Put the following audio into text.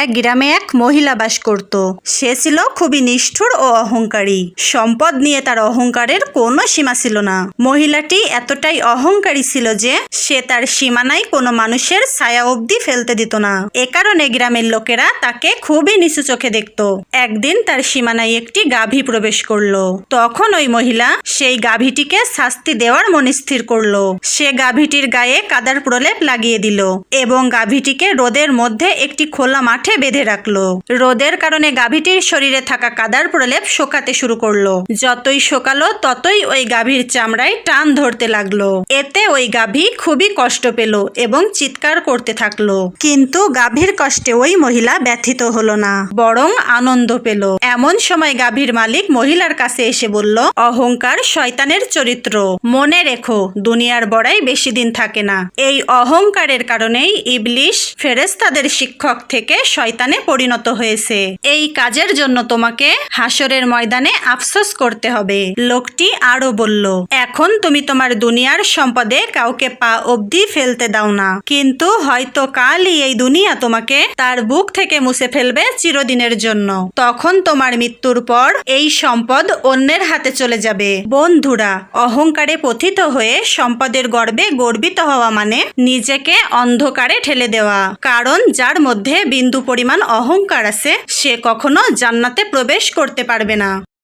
এক গ্রামে এক মহিলা বাস করত। সে ছিল খুবই নিষ্ঠুর ও অহংকারী। সম্পদ নিয়ে তার অহংকারের কোনো সীমা ছিল না। মহিলাটি এতটাই অহংকারী ছিল যে সে তার সীমানায় কোনো মানুষের ছায়া অবধি ফেলতে দিত না। এ কারণে গ্রামের লোকেরা তাকে খুবই নিচু চোখে দেখত। একদিন তার সীমানায় একটি গাভী প্রবেশ করল। তখন ওই মহিলা সেই গাভীটিকে শাস্তি দেওয়ার মনস্থির করল। সে গাভীটির গায়ে কাদার প্রলেপ লাগিয়ে দিল এবং গাভীটিকে রোদের মধ্যে একটি খোলা মাঠে বেঁধে রাখল। রোদের কারণে গাভীটির শরীরে থাকা কাদার প্রলেপ শোকাতে শুরু করল। যতই শোকালো, ততই ওই গাভীর চামড়ায় টান ধরতে লাগল। এতে ওই গাভী খুবই কষ্ট পেল এবং চিৎকার করতে থাকল। কিন্তু গাভীর কষ্টে ওই মহিলা ব্যথিত হলো না, বরং আনন্দ পেল। এমন সময় গাভীর মালিক মহিলার কাছে এসে বলল, অহংকার শয়তানের চরিত্র। মনে রেখো, দুনিয়ার বড়াই বেশি দিন থাকে না। এই অহংকারের কারণেই ইবলিশ ফেরেস্তাদের শিক্ষক থেকে শয়তানে পরিণত হয়েছে। এই কাজের জন্য তোমাকে হাসরের ময়দানে আফসোস করতে হবে, লোকটি আরও বলল। এখন তুমি তোমার দুনিয়ার সম্পদে কাউকে পা অবধি ফেলতে দাও না। কিন্তু হয়তো কালই এই দুনিয়া তোমাকে তার বুক থেকে মুছে ফেলবে চিরদিনের জন্য। তখন তোমার মৃত্যুর পর এই সম্পদ অন্যের হাতে চলে যাবে। বন্ধুরা, অহংকারে পথিত হয়ে সম্পদের গর্বে গর্বিত হওয়া মানে নিজেকে অন্ধকারে ঠেলে দেওয়া। কারণ যার মধ্যে বিন্দু পরিমাণ অহংকার আছে সে কখনো জান্নাতে প্রবেশ করতে পারবে না।